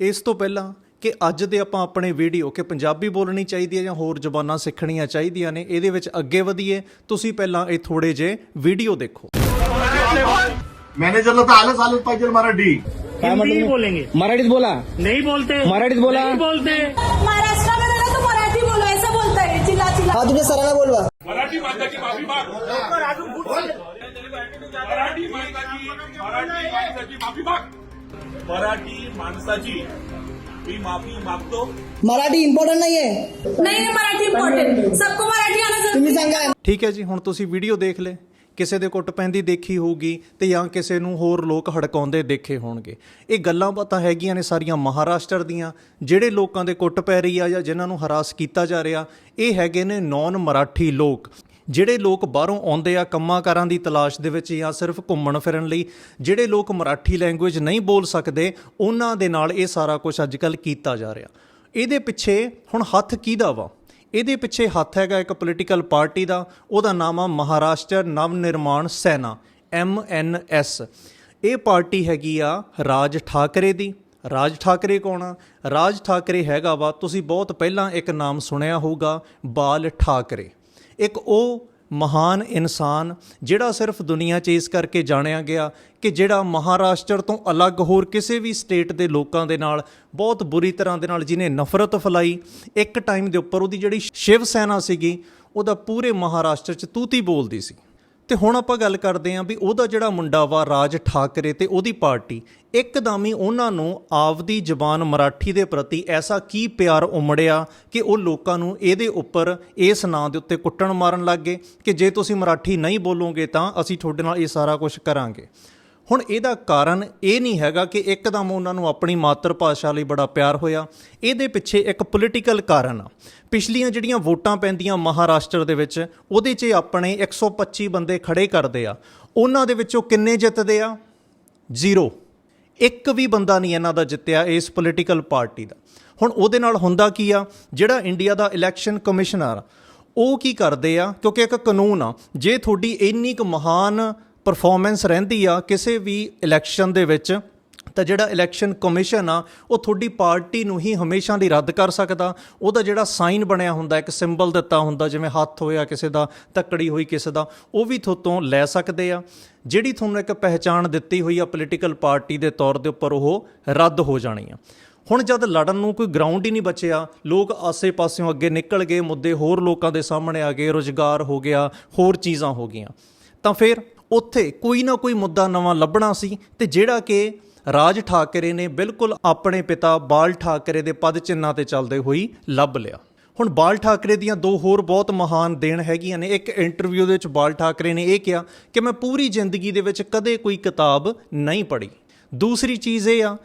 ਇਸ ਤੋਂ ਪਹਿਲਾਂ ਕਿ ਅੱਜ ਦੇ ਆਪਾਂ ਆਪਣੇ ਵੀਡੀਓ ਕਿ ਪੰਜਾਬੀ ਬੋਲਣੀ ਚਾਹੀਦੀ ਹੈ ਜਾਂ ਹੋਰ ਜ਼ਬਾਨਾਂ ਸਿੱਖਣੀਆਂ ਚਾਹੀਦੀਆਂ ਨੇ ਇਹਦੇ ਵਿੱਚ ਅੱਗੇ ਵਧੀਏ ਤੁਸੀਂ ਪਹਿਲਾਂ ਇਹ ਥੋੜੇ ਜੇ ਵੀਡੀਓ ਦੇਖੋ मॅनेजरला तर आलंच आलंच पाहिजे मराठी हिंदी ही बोलेंगे मराठीत बोला नहीं बोलते मराठीत बोला. नहीं बोलते महाराष्ट्र में रहना तो मराठी बोलो ऐसा बोलता है चिल्ला चिल्ला हा तुझ्या सराला बोलवा मराठी माणसाची माफी माग मराठी माणसाची मराठी माणसाची माफी माग मराठी माणसाची मी माफी मागतो मराठी इम्पॉर्टंट नाहीये नहीं है मराठी इम्पोर्टेंट सबको मराठी आना जरूरी तुम्ही सांगा ਠੀਕ ਹੈ ਜੀ ਹੁਣ ਤੁਸੀਂ ਵੀਡੀਓ ਦੇਖ ਲਏ ਕਿਸੇ ਦੇ ਕੁੱਟ ਪੈਂਦੀ ਦੇਖੀ ਹੋਊਗੀ ਤੇ ਜਾਂ ਕਿਸੇ ਨੂੰ ਹੋਰ ਲੋਕ ਹੜਕਾਉਂਦੇ ਦੇਖੇ ਹੋਣਗੇ ਇਹ ਗੱਲਾਂ ਬਾਤਾਂ ਹੈਗੀਆਂ ਨੇ ਸਾਰੀਆਂ ਮਹਾਰਾਸ਼ਟਰ ਦੀਆਂ ਜਿਹੜੇ ਲੋਕਾਂ ਦੇ ਕੁੱਟ ਪੈ ਰਹੀ ਆ ਜਾਂ ਜਿਨ੍ਹਾਂ ਨੂੰ ਹਰਾਸ ਕੀਤਾ ਜਾ ਰਿਹਾ ਇਹ ਹੈਗੇ ਨੇ ਨੌਨ ਮਰਾਠੀ ਲੋਕ ਜਿਹੜੇ ਲੋਕ ਬਾਹਰੋਂ ਆਉਂਦੇ ਆ ਕੰਮਾਂ ਕਾਰਾਂ ਦੀ ਤਲਾਸ਼ ਦੇ ਵਿੱਚ ਜਾਂ ਸਿਰਫ ਘੁੰਮਣ ਫਿਰਨ ਲਈ, ਜਿਹੜੇ ਲੋਕ ਮਰਾਠੀ ਲੈਂਗੁਏਜ ਨਹੀਂ ਬੋਲ ਸਕਦੇ, ਉਹਨਾਂ ਦੇ ਨਾਲ ਇਹ ਸਾਰਾ ਕੁਝ ਅੱਜਕੱਲ ਕੀਤਾ ਜਾ ਰਿਹਾ। ਇਹਦੇ ਪਿੱਛੇ ਹੁਣ ਹੱਥ ਕਿਹਦਾ ਵਾ? ਇਹਦੇ ਪਿੱਛੇ ਹੱਥ ਹੈਗਾ ਇੱਕ ਪੋਲੀਟੀਕਲ ਪਾਰਟੀ ਦਾ, ਉਹਦਾ ਨਾਮ ਆ ਮਹਾਰਾਸ਼ਟਰ ਨਵ ਨਿਰਮਾਣ ਸੈਨਾ ਐਸ। ਇਹ ਪਾਰਟੀ ਹੈਗੀ ਆ ਰਾਜ ਠਾਕਰੇ ਦੀ। ਰਾਜ ਠਾਕਰੇ ਕੌਣ ਆ? ਰਾਜ ਠਾਕਰੇ ਹੈਗਾ ਵਾ, ਤੁਸੀਂ ਬਹੁਤ ਪਹਿਲਾਂ ਇੱਕ ਨਾਮ ਸੁਣਿਆ ਹੋਊਗਾ, ਬਾਲ ਠਾਕਰੇ। ਇੱਕ ਉਹ ਮਹਾਨ ਇਨਸਾਨ ਜਿਹੜਾ ਸਿਰਫ ਦੁਨੀਆ 'ਚ ਇਸ ਕਰਕੇ ਜਾਣਿਆ ਗਿਆ ਕਿ ਜਿਹੜਾ ਮਹਾਰਾਸ਼ਟਰ ਤੋਂ ਅਲੱਗ ਹੋਰ ਕਿਸੇ ਵੀ ਸਟੇਟ ਦੇ ਲੋਕਾਂ ਦੇ ਨਾਲ, ਬਹੁਤ ਬੁਰੀ ਤਰ੍ਹਾਂ ਦੇ ਨਾਲ ਜਿਹਨੇ ਨਫ਼ਰਤ ਫੈਲਾਈ, ਇੱਕ ਟਾਈਮ ਦੇ ਉੱਪਰ ਉਹਦੀ ਜਿਹੜੀ ਸ਼ਿਵ ਸੈਨਾ ਸੀਗੀ, ਉਹਦਾ ਪੂਰੇ ਮਹਾਰਾਸ਼ਟਰ 'ਚ ਤੂਤੀ ਬੋਲਦੀ ਸੀ। ਤੇ ਹੁਣ ਆਪਾਂ ਗੱਲ ਕਰਦੇ ਆਂ ਵੀ ਉਹਦਾ ਜਿਹੜਾ ਮੁੰਡਾ ਵਾ ਰਾਜ ਠਾਕਰੇ ਤੇ ਉਹਦੀ ਪਾਰਟੀ, ਇੱਕਦਮ ਹੀ ਉਹਨਾਂ ਨੂੰ ਆਪਦੀ ਜ਼ਬਾਨ ਮਰਾਠੀ ਦੇ ਪ੍ਰਤੀ ਐਸਾ ਕੀ ਪਿਆਰ ਉਮੜਿਆ ਕਿ ਉਹ ਲੋਕਾਂ ਨੂੰ ਇਹਦੇ ਉੱਪਰ ਇਸ ਨਾਂ ਦੇ ਉੱਤੇ ਕੁੱਟਣ ਮਾਰਨ ਲੱਗ ਗਏ ਕਿ ਜੇ ਤੁਸੀਂ ਮਰਾਠੀ ਨਹੀਂ ਬੋਲੋਗੇ ਤਾਂ ਅਸੀਂ ਤੁਹਾਡੇ ਨਾਲ ਇਹ ਸਾਰਾ ਕੁਝ ਕਰਾਂਗੇ। ਹੁਣ ਇਹਦਾ ਕਾਰਨ ਇਹ ਨਹੀਂ ਹੈਗਾ ਕਿ ਇੱਕਦਮ ਉਹਨਾਂ ਨੂੰ ਆਪਣੀ ਮਾਤਰ ਭਾਸ਼ਾ ਲਈ ਬੜਾ ਪਿਆਰ ਹੋਇਆ। ਇਹਦੇ ਪਿੱਛੇ ਇੱਕ ਪੋਲੀਟੀਕਲ ਕਾਰਨ ਆ। ਪਿਛਲੀਆਂ ਜਿਹੜੀਆਂ ਵੋਟਾਂ ਪੈਂਦੀਆਂ ਮਹਾਰਾਸ਼ਟਰ ਦੇ ਵਿੱਚ, ਉਹਦੇ 'ਚ ਇਹ ਆਪਣੇ 125 ਬੰਦੇ ਖੜੇ ਕਰਦੇ ਆ। ਉਹਨਾਂ ਦੇ ਵਿੱਚੋਂ ਕਿੰਨੇ ਜਿੱਤਦੇ ਆ? ਜ਼ੀਰੋ। ਇੱਕ ਵੀ ਬੰਦਾ ਨਹੀਂ ਇਹਨਾਂ ਦਾ ਜਿੱਤਿਆ ਇਸ ਪੋਲੀਟੀਕਲ ਪਾਰਟੀ ਦਾ। ਹੁਣ ਉਹਦੇ ਨਾਲ ਹੁੰਦਾ ਕੀ ਆ? ਜਿਹੜਾ ਇੰਡੀਆ ਦਾ ਇਲੈਕਸ਼ਨ ਕਮਿਸ਼ਨਰ ਉਹ ਕੀ ਕਰਦੇ ਆ? ਕਿਉਂਕਿ ਇੱਕ ਕਾਨੂੰਨ ਆ, ਜੇ ਤੁਹਾਡੀ ਇੰਨੀ ਕੁ ਮਹਾਨ ਪਰਫਾਰਮੈਂਸ ਰਹਿੰਦੀ ਆ ਕਿਸੇ ਵੀ ਇਲੈਕਸ਼ਨ ਦੇ ਵਿੱਚ, ਤਾਂ ਜਿਹੜਾ ਇਲੈਕਸ਼ਨ ਕਮਿਸ਼ਨ ਆ, ਉਹ ਤੁਹਾਡੀ ਪਾਰਟੀ ਨੂੰ ਹੀ ਹਮੇਸ਼ਾ ਲਈ ਰੱਦ ਕਰ ਸਕਦਾ। ਉਹਦਾ ਜਿਹੜਾ ਸਾਈਨ ਬਣਿਆ ਹੁੰਦਾ, ਇੱਕ ਸਿੰਬਲ ਦਿੱਤਾ ਹੁੰਦਾ, ਜਿਵੇਂ ਹੱਥ ਹੋਇਆ ਕਿਸੇ ਦਾ, ਤੱਕੜੀ ਹੋਈ ਕਿਸੇ ਦਾ, ਉਹ ਵੀ ਤੁਹਾਤੋਂ ਲੈ ਸਕਦੇ ਆ। ਜਿਹੜੀ ਤੁਹਾਨੂੰ ਇੱਕ ਪਹਿਚਾਣ ਦਿੱਤੀ ਹੋਈ ਆ ਪੋਲੀਟੀਕਲ ਪਾਰਟੀ ਦੇ ਤੌਰ ਦੇ ਉੱਪਰ, ਉਹ ਰੱਦ ਹੋ ਜਾਣੀ ਆ। ਹੁਣ ਜਦ ਲੜਨ ਨੂੰ ਕੋਈ ਗਰਾਊਂਡ ਹੀ ਨਹੀਂ ਬਚਿਆ, ਲੋਕ ਆਸੇ-ਪਾਸਿਓਂ ਅੱਗੇ ਨਿਕਲ ਗਏ, ਮੁੱਦੇ ਹੋਰ ਲੋਕਾਂ ਦੇ ਸਾਹਮਣੇ ਆ ਗਏ, ਰੋਜ਼ਗਾਰ ਹੋ ਗਿਆ, ਹੋਰ ਚੀਜ਼ਾਂ ਹੋ ਗਈਆਂ। ਤਾਂ ਫਿਰ ਉੱਥੇ ਕੋਈ ਨਾ ਕੋਈ ਮੁੱਦਾ ਨਵਾਂ ਲੱਭਣਾ ਸੀ ਤੇ ਜਿਹੜਾ ਕਿ ਰਾਜ ਠਾਕਰੇ ਨੇ ਬਿਲਕੁਲ ਆਪਣੇ ਪਿਤਾ ਬਾਲ ਠਾਕਰੇ ਦੇ ਪਦ ਚਿੰਨਾਂ ਤੇ ਚੱਲਦੇ ਹੋਈ ਲੱਭ ਲਿਆ। ਹੁਣ ਬਾਲ ਠਾਕਰੇ ਦੀਆਂ ਦੋ ਹੋਰ ਬਹੁਤ ਮਹਾਨ ਦੇਣ ਹੈਗੀਆਂ ਨੇ। ਇੱਕ ਇੰਟਰਵਿਊ ਦੇ ਵਿੱਚ ਬਾਲ ਠਾਕਰੇ ਨੇ ਇਹ ਕਿਹਾ ਕਿ ਮੈਂ ਪੂਰੀ ਜ਼ਿੰਦਗੀ ਦੇ ਵਿੱਚ ਕਦੇ ਕੋਈ ਕਿਤਾਬ ਨਹੀਂ ਪੜ੍ਹੀ। ਦੂਸਰੀ ਚੀਜ਼ ਇਹ ਆ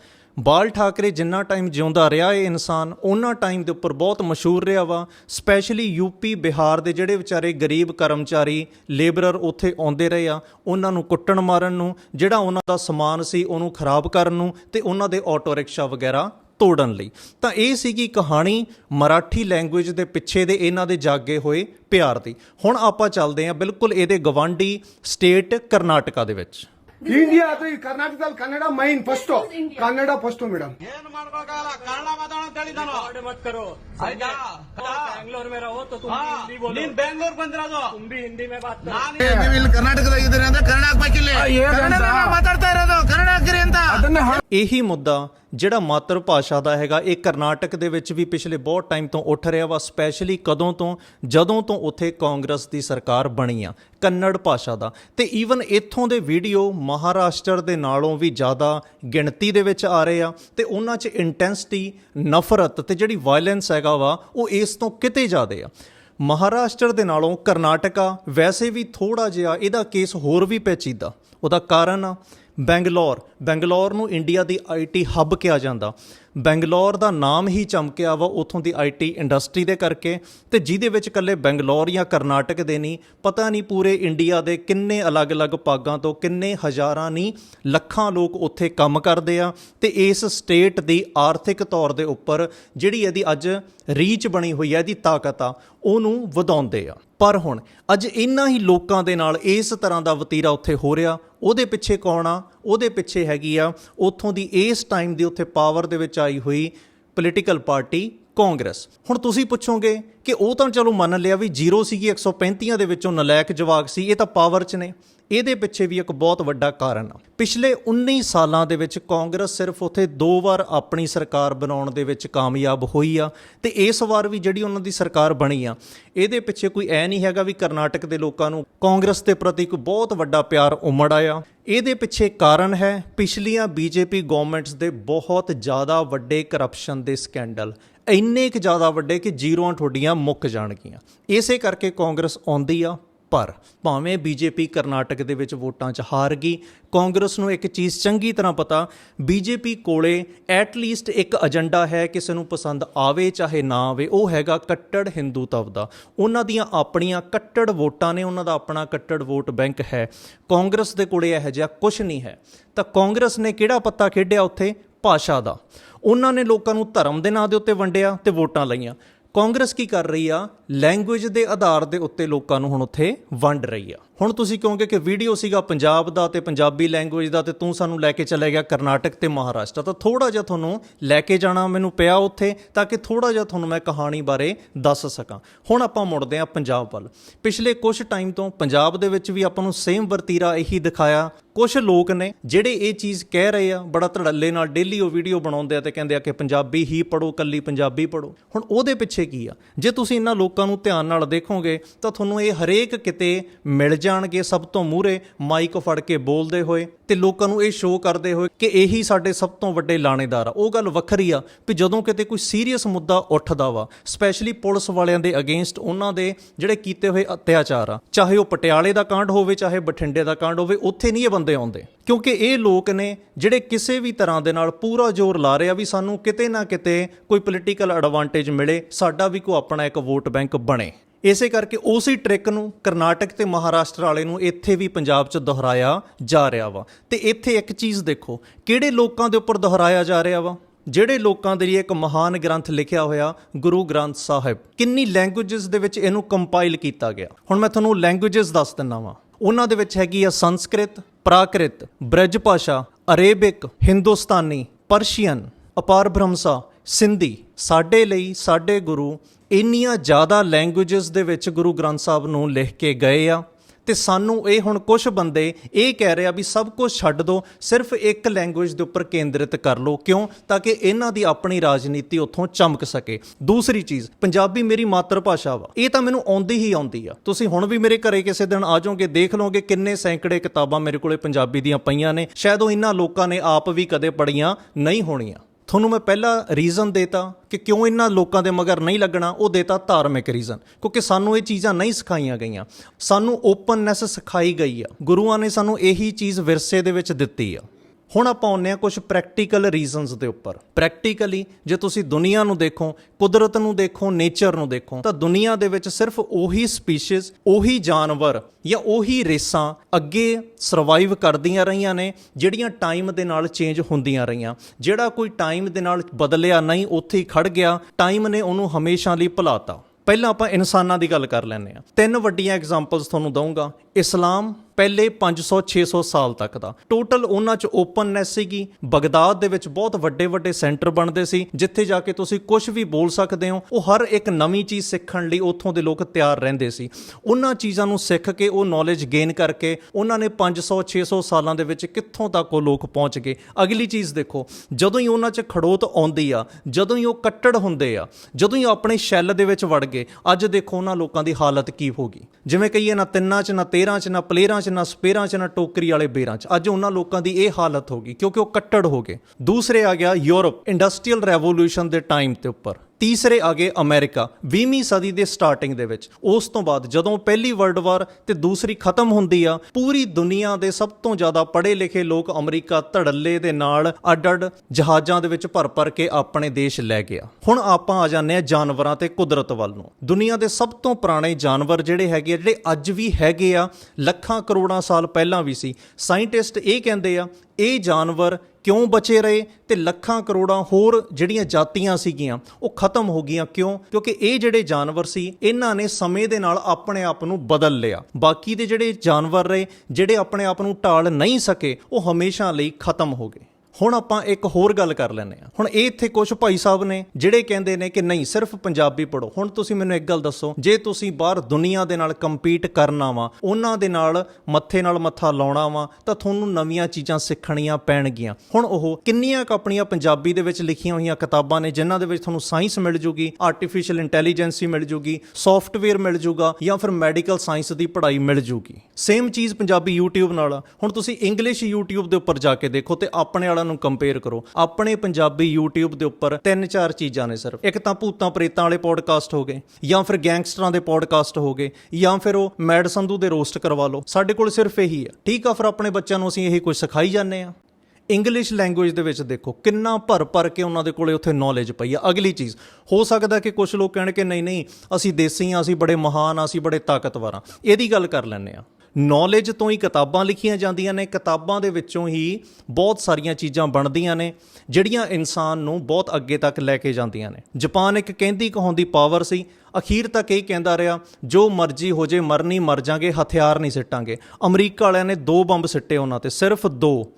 ਬਾਲ ਠਾਕਰੇ ਜਿੰਨਾ ਟਾਈਮ ਜਿਉਂਦਾ ਰਿਹਾ ਇਹ ਇਨਸਾਨ, ਉਹਨਾਂ ਟਾਈਮ ਦੇ ਉੱਪਰ ਬਹੁਤ ਮਸ਼ਹੂਰ ਰਿਹਾ ਵਾ। ਸਪੈਸ਼ਲੀ ਯੂਪੀ ਬਿਹਾਰ ਦੇ ਜਿਹੜੇ ਵਿਚਾਰੇ ਗਰੀਬ ਕਰਮਚਾਰੀ ਲੇਬਰਰ ਉੱਥੇ ਆਉਂਦੇ ਰਹੇ ਆ, ਉਹਨਾਂ ਨੂੰ ਕੁੱਟਣ ਮਾਰਨ ਨੂੰ, ਜਿਹੜਾ ਉਹਨਾਂ ਦਾ ਸਮਾਨ ਸੀ ਉਹਨੂੰ ਖਰਾਬ ਕਰਨ ਨੂੰ ਤੇ ਉਹਨਾਂ ਦੇ ਆਟੋ ਰਿਕਸ਼ਾ ਵਗੈਰਾ ਤੋੜਨ ਲਈ। ਤਾਂ ਇਹ ਸੀਗੀ ਕਹਾਣੀ ਮਰਾਠੀ ਲੈਂਗੁਏਜ ਦੇ ਪਿੱਛੇ ਦੇ ਇਹਨਾਂ ਦੇ ਜਾਗੇ ਹੋਏ ਪਿਆਰ ਦੀ। ਹੁਣ ਆਪਾਂ ਚੱਲਦੇ ਹਾਂ ਬਿਲਕੁਲ ਇਹਦੇ ਗਵਾਂਢੀ ਸਟੇਟ ਕਰਨਾਟਕਾ ਦੇ ਵਿੱਚ। ಇಂಡಿಯಾ ಅದು ಈ ಕರ್ನಾಟಕದಲ್ಲಿ Kannada main first Kannada first madam ಏನ್ ಮಾಡ್ಬೇಕಲ್ಲ? ಕನ್ನಡ ಮಾತಾಡೋ ಅಂತ ಬಂದಿರೋದು? ಇಲ್ಲಿ ಕರ್ನಾಟಕದಾಗ ಅಂದ್ರೆ ಕನ್ನಡ ಹಾಕ್ಬೇಕಿಲ್ಲ. ಮಾತಾಡ್ತಾ ಇರೋದು. ಕನ್ನಡ ಅಂತ. ಅದನ್ನ ಏಹಿ ಮುದ್ದ. ਜਿਹੜਾ ਮਾਤਰ ਭਾਸ਼ਾ ਦਾ ਹੈਗਾ, ਇਹ ਕਰਨਾਟਕ ਦੇ ਵਿੱਚ ਵੀ ਪਿਛਲੇ ਬਹੁਤ ਟਾਈਮ ਤੋਂ ਉੱਠ ਰਿਹਾ ਵਾ ਸਪੈਸ਼ਲੀ ਕਦੋਂ ਤੋਂ, ਜਦੋਂ ਤੋਂ ਉੱਥੇ ਕਾਂਗਰਸ ਦੀ ਸਰਕਾਰ ਬਣੀ ਆ, ਕੰਨੜ ਭਾਸ਼ਾ ਦਾ। ਤੇ ਈਵਨ ਇੱਥੋਂ ਦੇ ਵੀਡੀਓ ਮਹਾਰਾਸ਼ਟਰ ਦੇ ਨਾਲੋਂ ਵੀ ਜ਼ਿਆਦਾ ਗਿਣਤੀ ਦੇ ਵਿੱਚ ਆ ਰਹੇ ਆ, ਤੇ ਉਹਨਾਂ 'ਚ ਇੰਟੈਂਸਿਟੀ ਨਫ਼ਰਤ ਤੇ ਜਿਹੜੀ ਵਾਇਲੈਂਸ ਹੈਗਾ ਵਾ, ਉਹ ਇਸ ਤੋਂ ਕਿਤੇ ਜ਼ਿਆਦਾ ਆ। ਮਹਾਰਾਸ਼ਟਰ ਦੇ ਨਾਲੋਂ ਕਰਨਾਟਕਾ ਵੈਸੇ ਵੀ ਥੋੜਾ ਜਿਹਾ, ਇਹਦਾ ਕੇਸ ਹੋਰ ਵੀ ਪੈਚੀਦਾ। ਉਹਦਾ ਕਾਰਨ ਆ ਬੈਂਗਲੌਰ। ਬੈਂਗਲੌਰ ਨੂੰ ਇੰਡੀਆ ਦੀ ਆਈਟੀ ਹੱਬ ਕਿਹਾ ਜਾਂਦਾ। ਬੈਂਗਲੌਰ ਦਾ ਨਾਮ ਹੀ ਚਮਕਿਆ ਵਾ ਉਥੋਂ ਦੀ ਆਈਟੀ ਇੰਡਸਟਰੀ ਦੇ ਕਰਕੇ। ਤੇ ਜਿਹਦੇ ਵਿੱਚ ਇਕੱਲੇ ਬੈਂਗਲੌਰ ਜਾਂ ਕਰਨਾਟਕ ਦੇ ਨਹੀਂ, ਪਤਾ ਨਹੀਂ ਪੂਰੇ ਇੰਡੀਆ ਦੇ ਕਿੰਨੇ ਅਲੱਗ-ਅਲੱਗ ਭਾਗਾਂ ਤੋਂ ਕਿੰਨੇ ਹਜ਼ਾਰਾਂ ਨਹੀਂ, ਲੱਖਾਂ ਲੋਕ ਉੱਥੇ ਕੰਮ ਕਰਦੇ ਆ। ਤੇ ਇਸ ਸਟੇਟ ਦੀ ਆਰਥਿਕ ਤੌਰ ਦੇ ਉੱਪਰ ਜਿਹੜੀ ਇਹਦੀ ਅੱਜ ਰੀਚ ਬਣੀ ਹੋਈ ਹੈ ਇਹਦੀ ਤਾਕਤ ਆ, ਉਹਨੂੰ ਵਧਾਉਂਦੇ ਆ। ਪਰ ਹੁਣ, ਅੱਜ ਇੰਨਾ ਹੀ ਲੋਕਾਂ ਦੇ ਨਾਲ ਇਸ ਤਰ੍ਹਾਂ ਦਾ ਵਤੀਰਾ ਉੱਥੇ ਹੋ ਰਿਹਾ, ਉਹਦੇ ਪਿੱਛੇ ਕੌਣ ਆ? ਉਹਦੇ ਪਿੱਛੇ ਹੈਗੀ ਆ, ਉੱਥੋਂ ਦੀ ਇਸ ਟਾਈਮ ਦੀ ਉੱਥੇ ਪਾਵਰ ਦੇ ਵਿੱਚ ਆਈ ਹੋਈ ਪੋਲੀਟੀਕਲ ਪਾਰਟੀ ਕਾਂਗਰਸ। ਹੁਣ ਤੁਸੀਂ ਪੁੱਛੋਗੇ ਕਿ ਉਹ ਤਾਂ ਚਲੋ ਮੰਨ ਲਿਆ ਵੀ ਜ਼ੀਰੋ ਸੀਗੀ 135 ਦੇ ਵਿੱਚੋਂ ਨਲਾਇਕ ਜਵਾਕ ਸੀ, ਇਹ ਤਾਂ ਪਾਵਰ 'ਚ ਨੇ। ਇਹਦੇ ਪਿੱਛੇ ਵੀ ਇੱਕ ਬਹੁਤ ਵੱਡਾ ਕਾਰਨ ਆ। ਪਿਛਲੇ 19 ਸਾਲਾਂ ਦੇ ਵਿੱਚ ਕਾਂਗਰਸ ਸਿਰਫ ਉੱਥੇ ਦੋ ਵਾਰ ਆਪਣੀ ਸਰਕਾਰ ਬਣਾਉਣ ਦੇ ਵਿੱਚ ਕਾਮਯਾਬ ਹੋਈ ਆ ਤੇ ਇਸ ਵਾਰ ਵੀ ਜਿਹੜੀ ਉਹਨਾਂ ਦੀ ਸਰਕਾਰ ਬਣੀ ਆ, ਇਹਦੇ ਪਿੱਛੇ ਕੋਈ ਐ ਨਹੀਂ ਹੈਗਾ ਵੀ ਕਰਨਾਟਕ ਦੇ ਲੋਕਾਂ ਨੂੰ ਕਾਂਗਰਸ ਦੇ ਪ੍ਰਤੀ ਇੱਕ ਬਹੁਤ ਵੱਡਾ ਪਿਆਰ ਉਮੜ ਆਇਆ। ਇਹਦੇ ਪਿੱਛੇ ਕਾਰਨ ਹੈ ਪਿਛਲੀਆਂ ਬੀਜੇਪੀ ਗਵਰਨਮੈਂਟਸ ਦੇ ਬਹੁਤ ਜ਼ਿਆਦਾ ਵੱਡੇ ਕਰਪਸ਼ਨ ਦੇ ਸਕੈਂਡਲ ਇੰਨੇ ਕੁ ਜ਼ਿਆਦਾ ਵੱਡੇ ਕਿ ਜ਼ੀਰੋਆਂ ਤੁਹਾਡੀਆਂ ਮੁੱਕ ਜਾਣਗੀਆਂ। ਇਸੇ ਕਰਕੇ ਕਾਂਗਰਸ ਆਉਂਦੀ ਆ, ਪਰ ਭਾਵੇਂ ਬੀਜੇਪੀ ਕਰਨਾਟਕ ਦੇ ਵਿੱਚ ਵੋਟਾਂ 'ਚ ਹਾਰ ਗਈ, ਕਾਂਗਰਸ ਨੂੰ ਇੱਕ ਚੀਜ਼ ਚੰਗੀ ਤਰ੍ਹਾਂ ਪਤਾ, ਬੀਜੇਪੀ ਕੋਲੇ ਐਟ ਲੀਸਟ ਇੱਕ ਏਜੰਡਾ ਹੈ, ਕਿਸੇ ਨੂੰ ਪਸੰਦ ਆਵੇ ਚਾਹੇ ਨਾ ਆਵੇ, ਉਹ ਹੈਗਾ ਕੱਟੜ ਹਿੰਦੂਤਵ ਦਾ। ਉਹਨਾਂ ਦੀਆਂ ਆਪਣੀਆਂ ਕੱਟੜ ਵੋਟਾਂ ਨੇ, ਉਹਨਾਂ ਦਾ ਆਪਣਾ ਕੱਟੜ ਵੋਟ ਬੈਂਕ ਹੈ। ਕਾਂਗਰਸ ਦੇ ਕੋਲੇ ਇਹੋ ਜਿਹਾ ਕੁਝ ਨਹੀਂ ਹੈ। ਤਾਂ ਕਾਂਗਰਸ ਨੇ ਕਿਹੜਾ ਪੱਤਾ ਖੇਡਿਆ ਉੱਥੇ? ਭਾਸ਼ਾ ਦਾ। ਉਹਨਾਂ ਨੇ ਲੋਕਾਂ ਨੂੰ ਧਰਮ ਦੇ ਨਾਂ ਦੇ ਉੱਤੇ ਵੰਡਿਆ ਤੇ ਵੋਟਾਂ ਲਈਆਂ। ਕਾਂਗਰਸ ਕੀ ਕਰ ਰਹੀ ਆ? ਲੈਂਗੁਏਜ ਦੇ ਆਧਾਰ ਦੇ ਉੱਤੇ ਲੋਕਾਂ ਨੂੰ ਹੁਣ ਉੱਥੇ ਵੰਡ ਰਹੀ ਆ। ਹੁਣ ਤੁਸੀਂ ਕਹੋਗੇ ਕਿ ਵੀਡੀਓ ਸੀਗਾ ਪੰਜਾਬ ਦਾ ਤੇ ਪੰਜਾਬੀ ਲੈਂਗੁਏਜ ਦਾ ਤੇ ਤੂੰ ਸਾਨੂੰ ਲੈ ਕੇ ਚਲੇ ਗਿਆ ਕਰਨਾਟਕ ਤੇ ਮਹਾਰਾਸ਼ਟਰ। ਤਾਂ ਥੋੜਾ ਜਿਹਾ ਤੁਹਾਨੂੰ ਲੈ ਕੇ ਜਾਣਾ ਮੈਨੂੰ ਪਿਆ ਉੱਥੇ ਤਾਂ ਕਿ ਥੋੜਾ ਜਿਹਾ ਤੁਹਾਨੂੰ ਮੈਂ ਕਹਾਣੀ ਬਾਰੇ ਦੱਸ ਸਕਾਂ। ਹੁਣ ਆਪਾਂ ਮੁੜਦੇ ਹਾਂ ਪੰਜਾਬ ਵੱਲ। ਪਿਛਲੇ ਕੁਝ ਟਾਈਮ ਤੋਂ ਪੰਜਾਬ ਦੇ ਵਿੱਚ ਵੀ ਆਪਾਂ ਨੂੰ ਸੇਮ ਵਰਤੀਰਾ ਇਹੀ ਦਿਖਾਇਆ। ਕੁਝ ਲੋਕ ਨੇ ਜਿਹੜੇ ਇਹ ਚੀਜ਼ ਕਹਿ ਰਹੇ ਆ, ਬੜਾ ਧੜੱਲੇ ਨਾਲ ਡੇਲੀ ਉਹ ਵੀਡੀਓ ਬਣਾਉਂਦੇ ਆ ਤੇ ਕਹਿੰਦੇ ਆ ਕਿ ਪੰਜਾਬੀ ਹੀ ਪੜੋ ਕੱਲੀ ਪੰਜਾਬੀ ਪੜੋ ਹੁਣ ਉਹਦੇ ਪਿੱਛੇ ਕੀ ਆ? ਜੇ ਤੁਸੀਂ ਇਹਨਾਂ ਲੋਕਾਂ ਨੂੰ ਧਿਆਨ ਨਾਲ ਦੇਖੋਗੇ ਤਾਂ ਤੁਹਾਨੂੰ ਇਹ ਹਰੇਕ ਕਿਤੇ ਮਿਲ ਜਾਣਗੇ ਸਭ ਤੋਂ ਮੂਹਰੇ ਮਾਈਕ ਫੜ ਕੇ ਬੋਲਦੇ ਹੋਏ ਤੇ ਲੋਕਾਂ ਨੂੰ ਇਹ ਸ਼ੋਅ ਕਰਦੇ ਹੋਏ ਕਿ ਇਹੀ ਸਾਡੇ ਸਭ ਤੋਂ ਵੱਡੇ ਲਾਣੇਦਾਰ ਆ। ਉਹ ਗੱਲ ਵੱਖਰੀ ਆ ਵੀ ਜਦੋਂ ਕਿਤੇ ਕੋਈ ਸੀਰੀਅਸ ਮੁੱਦਾ ਉੱਠਦਾ ਵਾ ਸਪੈਸ਼ਲੀ ਪੁਲਿਸ ਵਾਲਿਆਂ ਦੇ ਅਗੇਂਸਟ ਉਹਨਾਂ ਦੇ ਜਿਹੜੇ ਕੀਤੇ ਹੋਏ ਅਤਿਆਚਾਰ ਆ, ਚਾਹੇ ਉਹ ਪਟਿਆਲੇ ਦਾ ਕਾਂਡ ਹੋਵੇ, ਚਾਹੇ ਬਠਿੰਡੇ ਦਾ ਕਾਂਡ ਹੋਵੇ, ਉੱਥੇ ਨਹੀਂ ਇਹ ਬੰਦੇ ਆਉਂਦੇ। ਕਿਉਂਕਿ ਇਹ ਲੋਕ ਨੇ ਜਿਹੜੇ ਕਿਸੇ ਵੀ ਤਰ੍ਹਾਂ ਦੇ ਨਾਲ ਪੂਰਾ ਜ਼ੋਰ ਲਾ ਰਹੇ ਆ ਵੀ ਸਾਨੂੰ ਕਿਤੇ ਨਾ ਕਿਤੇ ਕੋਈ ਪੋਲੀਟੀਕਲ ਐਡਵਾਂਟੇਜ ਮਿਲੇ, ਸਾਡਾ ਵੀ ਕੋਈ ਆਪਣਾ ਇੱਕ ਵੋਟ ਬੈਂਕ ਬਣੇ। ਇਸੇ ਕਰਕੇ ਉਸੇ ਟ੍ਰਿਕ ਨੂੰ ਕਰਨਾਟਕ ਤੇ ਮਹਾਰਾਸ਼ਟਰ ਵਾਲੇ ਨੂੰ ਇੱਥੇ ਵੀ ਪੰਜਾਬ 'ਚ ਦੁਹਰਾਇਆ ਜਾ ਰਿਹਾ ਵਾ। ਤੇ ਇੱਥੇ ਇੱਕ ਚੀਜ਼ ਦੇਖੋ, ਕਿਹੜੇ ਲੋਕਾਂ ਦੇ ਉੱਪਰ ਦੁਹਰਾਇਆ ਜਾ ਰਿਹਾ ਵਾ? ਜਿਹੜੇ ਲੋਕਾਂ ਦੇ ਲਈ ਇੱਕ ਮਹਾਨ ਗ੍ਰੰਥ ਲਿਖਿਆ ਹੋਇਆ ਗੁਰੂ ਗ੍ਰੰਥ ਸਾਹਿਬ, ਕਿੰਨੀ ਲੈਂਗੁਏਜਸ ਦੇ ਵਿੱਚ ਇਹਨੂੰ ਕੰਪਾਈਲ ਕੀਤਾ ਗਿਆ? ਹੁਣ ਮੈਂ ਤੁਹਾਨੂੰ ਲੈਂਗੁਏਜਸ ਦੱਸ ਦਿੰਨਾ ਵਾਂ। ਉਹਨਾਂ ਦੇ ਵਿੱਚ ਹੈਗੀ ਆ ਸੰਸਕ੍ਰਿਤ, ਪ੍ਰਾਕ੍ਰਿਤ, ਬ੍ਰਜ ਭਾਸ਼ਾ, ਅਰੇਬਿਕ, ਹਿੰਦੁਸਤਾਨੀ, ਪਰਸ਼ੀਅਨ, ਅਪਾਰ ਬ੍ਰਹਮਸਾ, ਸਿੰਧੀ। ਸਾਡੇ ਲਈ ਸਾਡੇ ਗੁਰੂ ਇੰਨੀਆਂ ਜ਼ਿਆਦਾ ਲੈਂਗੁਏਜਸ ਦੇ ਵਿੱਚ ਗੁਰੂ ਗ੍ਰੰਥ ਸਾਹਿਬ ਨੂੰ ਲਿਖ ਕੇ ਗਏ ਆ ਤੇ ਸਾਨੂੰ ਇਹ ਹੁਣ ਕੁਝ ਬੰਦੇ ਇਹ ਕਹਿ ਰਹੇ ਆ ਵੀ ਸਭ ਕੁਝ ਛੱਡ ਦਿਓ ਸਿਰਫ ਇੱਕ ਲੈਂਗੁਏਜ ਦੇ ਉੱਪਰ ਕੇਂਦਰਿਤ ਕਰ ਲਓ। ਕਿਉਂ? ਤਾਂ ਕਿ ਇਹਨਾਂ ਦੀ ਆਪਣੀ ਰਾਜਨੀਤੀ ਉੱਥੋਂ ਚਮਕ ਸਕੇ। ਦੂਸਰੀ ਚੀਜ਼, ਪੰਜਾਬੀ ਮੇਰੀ ਮਾਤਰ ਭਾਸ਼ਾ ਵਾ। ਇਹ ਤਾਂ ਮੈਨੂੰ ਆਉਂਦੀ ਹੀ ਆਉਂਦੀ ਆ। ਤੁਸੀਂ ਹੁਣ ਵੀ ਮੇਰੇ ਘਰੇ ਕਿਸੇ ਦਿਨ ਆ ਜਾਓਗੇ, ਦੇਖ ਲਓਗੇ ਕਿੰਨੇ ਸੈਂਕੜੇ ਕਿਤਾਬਾਂ ਮੇਰੇ ਕੋਲੇ ਪੰਜਾਬੀ ਦੀਆਂ ਪਈਆਂ ਨੇ। ਸ਼ਾਇਦ ਉਹ ਇਹਨਾਂ ਲੋਕਾਂ ਨੇ ਆਪ ਵੀ ਕਦੇ ਪੜੀਆਂ ਨਹੀਂ ਹੋਣੀਆਂ। ਤੁਹਾਨੂੰ ਮੈਂ ਪਹਿਲਾ ਰੀਜ਼ਨ ਦੇਤਾ ਕਿ ਕਿਉਂ ਇਹਨਾਂ ਲੋਕਾਂ ਦੇ ਮਗਰ ਨਹੀਂ ਲੱਗਣਾ, ਉਹ ਦੇਤਾ ਧਾਰਮਿਕ ਰੀਜ਼ਨ ਕਿਉਂਕਿ ਸਾਨੂੰ ਇਹ ਚੀਜ਼ਾਂ ਨਹੀਂ ਸਿਖਾਈਆਂ ਗਈਆਂ। ਸਾਨੂੰ ਓਪਨਨੈਸ ਸਿਖਾਈ ਗਈ ਆ। ਗੁਰੂਆਂ ਨੇ ਸਾਨੂੰ ਇਹੀ ਚੀਜ਼ ਵਿਰਸੇ ਦੇ ਵਿੱਚ ਦਿੱਤੀ ਆ। ਹੁਣ ਆਪਾਂ ਆਉਂਦੇ ਆ ਕੁਝ ਪ੍ਰੈਕਟੀਕਲ ਰੀਜ਼ਨਸ ਦੇ ਉੱਪਰ। ਪ੍ਰੈਕਟੀਕਲੀ ਜੇ ਤੁਸੀਂ ਦੁਨੀਆ ਨੂੰ ਦੇਖੋ, ਕੁਦਰਤ ਨੂੰ ਦੇਖੋ ਨੇਚਰ ਨੂੰ ਦੇਖੋ, ਤਾਂ ਦੁਨੀਆ ਦੇ ਵਿੱਚ ਸਿਰਫ ਉਹੀ ਸਪੀਸੀਜ਼ ਉਹੀ ਜਾਨਵਰ ਜਾਂ ਉਹੀ ਰੇਸਾਂ ਅੱਗੇ ਸਰਵਾਈਵ ਕਰਦੀਆਂ ਰਹੀਆਂ ਨੇ, ਜਿਹੜੀਆਂ ਟਾਈਮ ਦੇ ਨਾਲ ਚੇਂਜ ਹੁੰਦੀਆਂ ਰਹੀਆਂ। ਜਿਹੜਾ ਕੋਈ ਟਾਈਮ ਦੇ ਨਾਲ ਬਦਲਿਆ ਨਹੀਂ, ਉੱਥੇ ਹੀ ਖੜ ਗਿਆ ਟਾਈਮ ਨੇ ਉਹਨੂੰ ਹਮੇਸ਼ਾ ਲਈ ਭੁਲਾਤਾ। ਪਹਿਲਾਂ ਆਪਾਂ ਇਨਸਾਨਾਂ ਦੀ ਗੱਲ ਕਰ ਲੈਂਦੇ ਆ ਤਿੰਨ ਵੱਡੀਆਂ ਐਗਜ਼ਾਮਪਲਸ ਤੁਹਾਨੂੰ ਦਊਂਗਾ। ਇਸਲਾਮ ਪਹਿਲੇ 500 600 ਸਾਲ ਤੱਕ ਦਾ। ਟੋਟਲ ਉਹਨਾਂ 'ਚ ਓਪਨਨੈਸ ਸੀਗੀ। ਬਗਦਾਦ ਦੇ ਵਿੱਚ ਬਹੁਤ ਵੱਡੇ ਵੱਡੇ ਸੈਂਟਰ ਬਣਦੇ ਸੀ, ਜਿੱਥੇ ਜਾ ਕੇ ਤੁਸੀਂ ਕੁਝ ਵੀ ਬੋਲ ਸਕਦੇ ਹੋ, ਉਹ ਹਰ ਇੱਕ ਨਵੀਂ ਚੀਜ਼ ਸਿੱਖਣ ਲਈ ਉੱਥੋਂ ਦੇ ਲੋਕ ਤਿਆਰ ਰਹਿੰਦੇ ਸੀ। ਉਹਨਾਂ ਚੀਜ਼ਾਂ ਨੂੰ ਸਿੱਖ ਕੇ ਉਹ ਨੌਲੇਜ ਗੇਨ ਕਰਕੇ ਉਹਨਾਂ ਨੇ 500 600 ਸਾਲਾਂ ਦੇ ਵਿੱਚ ਕਿੱਥੋਂ ਤੱਕ ਉਹ ਲੋਕ ਪਹੁੰਚ ਗਏ। ਅਗਲੀ ਚੀਜ਼ ਦੇਖੋ, ਜਦੋਂ ਹੀ ਉਹਨਾਂ 'ਚ ਖੜੋਤ ਆਉਂਦੀ ਆ, ਜਦੋਂ ਹੀ ਉਹ ਕੱਟੜ ਹੁੰਦੇ ਆ, ਜਦੋਂ ਹੀ ਉਹ ਆਪਣੇ ਸ਼ੈੱਲ ਦੇ ਵਿੱਚ ਵੜ ਗਏ, ਅੱਜ ਦੇਖੋ ਉਹਨਾਂ ਲੋਕਾਂ ਦੀ ਹਾਲਤ ਕੀ ਹੋ ਗਈ। ਜਿਵੇਂ ਕਹੀਏ ਨਾ ਤਿੰਨਾਂ 'ਚ, ਨਾ ਤੇਰਾਂ 'ਚ, ਨਾ ਪਲੇਰਾਂ 'ਚ, ਨਾ ਸਪੇਰਾਂ 'ਚ, ਨਾ ਟੋਕਰੀ ਵਾਲੇ ਬੇਰਾਂ 'ਚ। ਅੱਜ ਉਹਨਾਂ ਲੋਕਾਂ ਦੀ ਇਹ ਹਾਲਤ ਹੋ ਗਈ, ਕਿਉਂਕਿ ਉਹ ਕੱਟੜ ਹੋ ਗਏ। ਦੂਸਰੇ ਆ ਗਿਆ ਯੂਰਪ ਇੰਡਸਟਰੀਅਲ ਰੈਵੋਲੂਸ਼ਨ ਦੇ ਟਾਈਮ ਤੇ ਉੱਪਰ। ਤੀਸਰੇ ਆ ਗਏ ਅਮਰੀਕਾ 20ਵੀਂ ਸਦੀ ਦੇ ਸਟਾਰਟਿੰਗ ਦੇ ਵਿੱਚ। ਉਸ ਤੋਂ ਬਾਅਦ ਜਦੋਂ ਪਹਿਲੀ ਵਰਲਡ ਵਾਰ ਤੇ ਦੂਸਰੀ ਖਤਮ ਹੁੰਦੀ ਆ, ਪੂਰੀ ਦੁਨੀਆ ਦੇ ਸਭ ਤੋਂ ਜ਼ਿਆਦਾ ਪੜ੍ਹੇ ਲਿਖੇ ਲੋਕ ਅਮਰੀਕਾ ਧੜੱਲੇ ਦੇ ਨਾਲ ਅੱਡ-ਅੱਡ ਜਹਾਜ਼ਾਂ ਦੇ ਵਿੱਚ ਭਰ-ਭਰ ਕੇ ਆਪਣੇ ਦੇਸ਼ ਲੈ ਗਿਆ। ਹੁਣ ਆਪਾਂ ਆ ਜਾਂਦੇ ਆ ਜਾਨਵਰਾਂ ਤੇ ਕੁਦਰਤ ਵੱਲ ਨੂੰ। ਦੁਨੀਆ ਦੇ ਸਭ ਤੋਂ ਪੁਰਾਣੇ ਜਾਨਵਰ ਜਿਹੜੇ ਹੈਗੇ ਆ, ਜਿਹੜੇ ਅੱਜ ਵੀ ਹੈਗੇ ਆ, ਲੱਖਾਂ ਕਰੋੜਾਂ ਸਾਲ ਪਹਿਲਾਂ ਵੀ ਸੀ। ਸਾਇੰਟਿਸਟ ਇਹ ਕਹਿੰਦੇ ਆ ਇਹ ਜਾਨਵਰ ਕਿਉਂ ਬਚੇ ਰਹੇ ਤੇ ਲੱਖਾਂ ਕਰੋੜਾਂ ਹੋਰ ਜਿਹੜੀਆਂ ਜਾਤੀਆਂ ਸੀਗੀਆਂ, ਉਹ ਖਤਮ ਹੋ ਗਈਆਂ ਕਿਉਂ? ਕਿਉਂਕਿ ਇਹ ਜਿਹੜੇ ਜਾਨਵਰ ਸੀ, ਇਹਨਾਂ ਨੇ ਸਮੇਂ ਦੇ ਨਾਲ ਆਪਣੇ ਆਪ ਨੂੰ ਬਦਲ ਲਿਆ। ਬਾਕੀ ਦੇ ਜਿਹੜੇ ਜਾਨਵਰ ਰਹੇ, ਜਿਹੜੇ ਆਪਣੇ ਆਪ ਨੂੰ ਢਾਲ ਨਹੀਂ ਸਕੇ, ਉਹ ਹਮੇਸ਼ਾ ਲਈ ਖਤਮ ਹੋ ਗਏ। ਹੁਣ ਆਪਾਂ ਇੱਕ ਹੋਰ ਗੱਲ ਕਰ ਲੈਂਦੇ ਆ ਹੁਣ ਇਹ ਇੱਥੇ ਕੁਝ ਭਾਈ ਸਾਹਿਬ ਨੇ ਜਿਹੜੇ ਕਹਿੰਦੇ ਨੇ ਕਿ ਨਹੀਂ, ਸਿਰਫ ਪੰਜਾਬੀ ਪੜੋ ਹੁਣ ਤੁਸੀਂ ਮੈਨੂੰ ਇੱਕ ਗੱਲ ਦੱਸੋ, ਜੇ ਤੁਸੀਂ ਬਾਹਰ ਦੁਨੀਆ ਦੇ ਨਾਲ ਕੰਪੀਟ ਕਰਨਾ ਵਾ, ਉਹਨਾਂ ਦੇ ਨਾਲ ਮੱਥੇ ਨਾਲ ਮੱਥਾ ਲਾਉਣਾ ਵਾ, ਤਾਂ ਤੁਹਾਨੂੰ ਨਵੀਆਂ ਚੀਜ਼ਾਂ ਸਿੱਖਣੀਆਂ ਪੈਣਗੀਆਂ। ਹੁਣ ਉਹ ਕਿੰਨੀਆਂ ਕੁ ਆਪਣੀਆਂ ਪੰਜਾਬੀ ਦੇ ਵਿੱਚ ਲਿਖੀਆਂ ਹੋਈਆਂ ਕਿਤਾਬਾਂ ਨੇ, ਜਿਨ੍ਹਾਂ ਦੇ ਵਿੱਚ ਤੁਹਾਨੂੰ ਸਾਇੰਸ ਮਿਲ ਜੂਗੀ ਆਰਟੀਫੀਸ਼ੀਅਲ ਇੰਟੈਲੀਜੈਂਸੀ ਮਿਲ ਜੂਗੀ ਸੌਫਟਵੇਅਰ ਮਿਲ ਜੂਗਾ, ਜਾਂ ਫਿਰ ਮੈਡੀਕਲ ਸਾਇੰਸ ਦੀ ਪੜ੍ਹਾਈ ਮਿਲ ਜੂਗੀ। ਸੇਮ ਚੀਜ਼ ਪੰਜਾਬੀ YouTube ਨਾਲ ਹੁਣ ਤੁਸੀਂ ਇੰਗਲਿਸ਼ YouTube ਦੇ ਉੱਪਰ ਜਾ ਕੇ ਦੇਖੋ ਤੇ ਆਪਣੇ ਵਾਲਾ ਵਾਲਿਆਂ ਨੂੰ ਕੰਪੇਅਰ ਕਰੋ। ਆਪਣੇ ਪੰਜਾਬੀ YouTube ਦੇ ਉੱਪਰ ਤਿੰਨ ਚਾਰ ਚੀਜ਼ਾਂ ਨੇ ਸਿਰਫ। ਇੱਕ ਤਾਂ ਭੂਤਾਂ ਪ੍ਰੇਤਾਂ ਵਾਲੇ ਪੋਡਕਾਸਟ ਹੋ ਗਏ, ਜਾਂ ਫਿਰ ਗੈਂਗਸਟਰਾਂ ਦੇ ਪੋਡਕਾਸਟ ਹੋ ਗਏ, ਜਾਂ ਫਿਰ ਉਹ ਮੈਡ ਸੰਧੂ ਦੇ ਰੋਸਟ ਕਰਵਾ ਲਓ। ਸਾਡੇ ਕੋਲ ਸਿਰਫ ਇਹੀ ਆ ਠੀਕ ਆ, ਫਿਰ ਆਪਣੇ ਬੱਚਿਆਂ ਨੂੰ ਅਸੀਂ ਇਹੀ ਕੁਝ ਸਿਖਾਈ ਜਾਂਦੇ ਆ ਇੰਗਲਿਸ਼ ਲੈਂਗੁਏਜ ਦੇ ਵਿੱਚ ਦੇਖੋ, ਕਿੰਨਾ ਭਰ ਭਰ ਕੇ ਉਹਨਾਂ ਦੇ ਕੋਲੇ ਉੱਥੇ ਨੌਲੇਜ ਪਈ ਆ। ਅਗਲੀ ਚੀਜ਼, ਹੋ ਸਕਦਾ ਕਿ ਕੁਝ ਲੋਕ ਕਹਿਣ ਕਿ ਨਹੀਂ ਨਹੀਂ, ਅਸੀਂ ਦੇਸੀ ਆ ਅਸੀਂ ਬੜੇ ਮਹਾਨ ਆ ਅਸੀਂ ਬੜੇ ਤਾਕਤਵਰ ਆ ਇਹਦੀ ਗੱਲ ਕਰ ਲੈਂਦੇ ਆ ਨੌਲੇਜ ਤੋਂ ਹੀ ਕਿਤਾਬਾਂ ਲਿਖੀਆਂ ਜਾਂਦੀਆਂ ਨੇ, ਕਿਤਾਬਾਂ ਦੇ ਵਿੱਚੋਂ ਹੀ ਬਹੁਤ ਸਾਰੀਆਂ ਚੀਜ਼ਾਂ ਬਣਦੀਆਂ ਨੇ, ਜਿਹੜੀਆਂ ਇਨਸਾਨ ਨੂੰ ਬਹੁਤ ਅੱਗੇ ਤੱਕ ਲੈ ਕੇ ਜਾਂਦੀਆਂ ਨੇ। ਜਾਪਾਨ ਇੱਕ ਕਹਿੰਦੀ ਕਹਾਉਂਦੀ ਪਾਵਰ ਸੀ, ਅਖੀਰ ਤੱਕ ਇਹ ਕਹਿੰਦਾ ਰਿਹਾ, ਜੋ ਮਰਜ਼ੀ ਹੋ ਜੇ ਮਰਨੀ, ਮਰ ਜਾਾਂਗੇ, ਹਥਿਆਰ ਨਹੀਂ ਸਿੱਟਾਂਗੇ। ਅਮਰੀਕਾ ਵਾਲਿਆਂ ਨੇ ਦੋ ਬੰਬ ਸਿੱਟੇ ਉਹਨਾਂ ਤੇ, ਸਿਰਫ ਦੋ।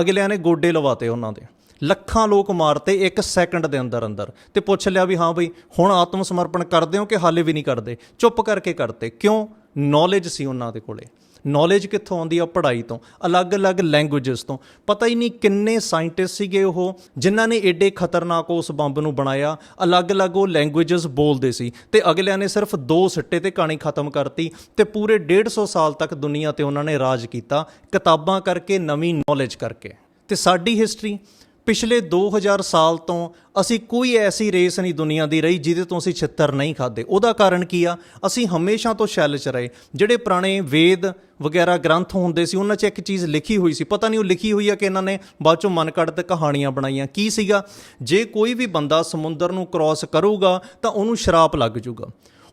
ਅਗਲਿਆਂ ਨੇ ਗੋਡੇ ਲਵਾਤੇ ਉਹਨਾਂ ਦੇ। ਲੱਖਾਂ ਲੋਕ ਮਾਰਤੇ ਇੱਕ ਸੈਕਿੰਡ ਦੇ ਅੰਦਰ ਅੰਦਰ ਤੇ ਪੁੱਛ ਲਿਆ ਵੀ ਹਾਂ ਬਈ, ਹੁਣ ਆਤਮ ਸਮਰਪਣ ਕਰਦੇ ਹੋ ਕਿ ਹਾਲੇ ਵੀ ਨਹੀਂ ਕਰਦੇ? ਚੁੱਪ ਕਰਕੇ ਕਰਤੇ ਕਿਉਂ? ਨੌਲੇਜ ਸੀ ਉਹਨਾਂ ਦੇ ਕੋਲੇ। ਨੌਲੇਜ ਕਿੱਥੋਂ ਆਉਂਦੀ ਆ? ਪੜ੍ਹਾਈ ਤੋਂ। ਅਲੱਗ-ਅਲੱਗ ਲੈਂਗੁਏਜਸ ਤੋਂ। ਪਤਾ ਹੀ ਨਹੀਂ ਕਿੰਨੇ ਸਾਇੰਟਿਸਟ ਸੀਗੇ ਉਹ, ਜਿਨ੍ਹਾਂ ਨੇ ਏਡੇ ਖਤਰਨਾਕ ਉਸ ਬੰਬ ਨੂੰ ਬਣਾਇਆ। ਅਲੱਗ-ਅਲੱਗ ਉਹ ਲੈਂਗੁਏਜਸ ਬੋਲਦੇ ਸੀ। ਤੇ ਅਗਲਿਆਂ ਨੇ ਸਿਰਫ ਦੋ ਸਿੱਟੇ ਤੇ ਕਹਾਣੀ ਖਤਮ ਕਰਤੀ ਤੇ ਪੂਰੇ 150 ਸਾਲ ਤੱਕ ਦੁਨੀਆ ਤੇ ਉਹਨਾਂ ਨੇ ਰਾਜ ਕੀਤਾ। ਕਿਤਾਬਾਂ ਕਰਕੇ, ਨਵੀਂ ਨੌਲੇਜ ਕਰਕੇ। ਤੇ ਸਾਡੀ ਹਿਸਟਰੀ ਪਿਛਲੇ 2000 ਸਾਲ ਤੋਂ ਅਸੀਂ ਕੋਈ ਐਸੀ ਰੇਸ ਨਹੀਂ ਦੁਨੀਆ ਦੀ ਰਹੀ ਜਿਹਦੇ ਤੋਂ ਅਸੀਂ ਛਿੱਤਰ ਨਹੀਂ ਖਾਦੇ ਉਹਦਾ ਕਾਰਨ ਕੀ ਆ? ਅਸੀਂ ਹਮੇਸ਼ਾ ਤੋਂ ਸ਼ੈਲ 'ਚ ਰਹੇ। ਜਿਹੜੇ ਪੁਰਾਣੇ ਵੇਦ ਵਗੈਰਾ ਗ੍ਰੰਥ ਹੁੰਦੇ ਸੀ, ਉਹਨਾਂ 'ਚ ਇੱਕ ਚੀਜ਼ ਲਿਖੀ ਹੋਈ ਸੀ। ਪਤਾ ਨਹੀਂ ਉਹ ਲਿਖੀ ਹੋਈ ਆ ਕਿ ਇਹਨਾਂ ਨੇ ਬਾਅਦ ਚੋਂ ਮਨ ਕੱਢ ਤੇ ਕਹਾਣੀਆਂ ਬਣਾਈਆਂ। ਕੀ ਸੀਗਾ? ਜੇ ਕੋਈ ਵੀ ਬੰਦਾ ਸਮੁੰਦਰ ਨੂੰ ਕ੍ਰਾਸ ਕਰੂਗਾ ਤਾਂ ਉਹਨੂੰ ਸ਼ਰਾਪ ਲੱਗ ਜਾਊਗਾ